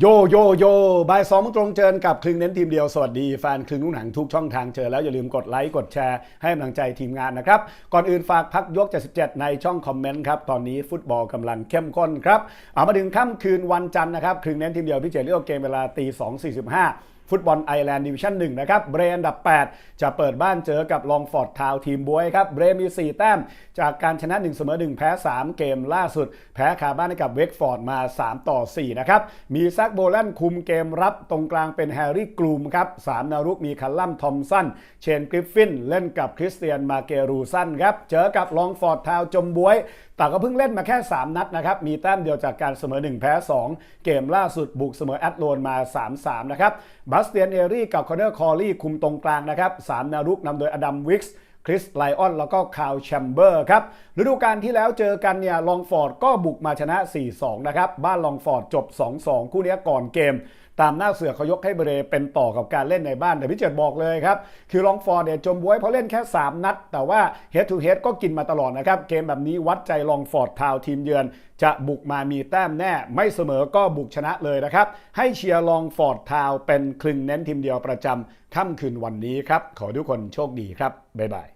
โยโยโยบ่ายสองตรงเจอกับคลึงเน้นทีมเดียว สวัสดีแฟนคลึงนุ่งหนังทุกช่องทางเจอแล้วอย่าลืมกดไลค์ กดแชร์ให้กำลังใจทีมงานนะครับ ก่อนอื่นฝากพักยก 77 ในช่องคอมเมนต์ครับ ตอนนี้ฟุตบอลกำลังเข้มข้นครับ เอามาถึงค่ำคืนวันจันทร์นะครับคลึงเน้นทีมเดียวพี่เจเลือกเกมเวลาตีสองสี่สิบห้าฟุตบอลไอร์แลนด์ดิวิชั่น1นะครับเบรนดับ 8 จะเปิดบ้านเจอกับลองฟอร์ดทาวทีมบวยครับเบรมี 4 แต้ม จากการชนะ 1 เสมอ 1 แพ้ 3 เกมล่าสุด แพ้คาบ้านให้กับเวกฟอร์ดมา 3 ต่อ 4 นะครับ มีแซกโบแลนคุมเกมรับตรงกลางเป็นแฮร์รี่กลูมครับ3นารุกมีคัลลัมทอมสันเชนกริฟฟิน เล่นกับคริสเตียนมาเกรูสันครับเจอกับลองฟอร์ดทาวจมบวย แต่ก็เพิ่งเล่นมาแค่ 3 นัดนะครับ มีแต้มเดียวจากการเสมอ 1 แพ้ 2 เกมล่าสุดบุกเสมอแอตโลนมา 3-3 นะครับบัสเตียนเอรี่กับคอนเนอร์คอร์ลี่คุมตรงกลางนะครับ3นารุกนำโดยอดัมวิกส์คริสไลออนแล้วก็คาวแชมเบอร์ครับฤดูกาลที่แล้วเจอกันเนี่ยลองฟอร์ดก็บุกมาชนะ 4-2 นะครับ บ้านลองฟอร์ดจบ 2-2 คู่นี้ก่อนเกมตามหน้าเสือเขายกให้เบรเป็นต่อกับการเล่นในบ้านแต่พี่เจิดบอกเลยครับคือลองฟอร์ดเนี่ยจมบวยเพราะเล่นแค่ 3 นัด แต่ว่าเฮดทูเฮดก็กินมาตลอดนะครับ เกมแบบนี้วัดใจลองฟอร์ดทาวทีมเยือน จะบุกมามีแต้มแน่ ไม่เสมอก็บุกชนะเลยนะครับ ให้เชียร์ลองฟอร์ดทาวเป็นคลึงเน้นทีมเดียวประจำค่ำคืนวันนี้ครับ ขอทุกคนโชคดีครับบ๊ายบาย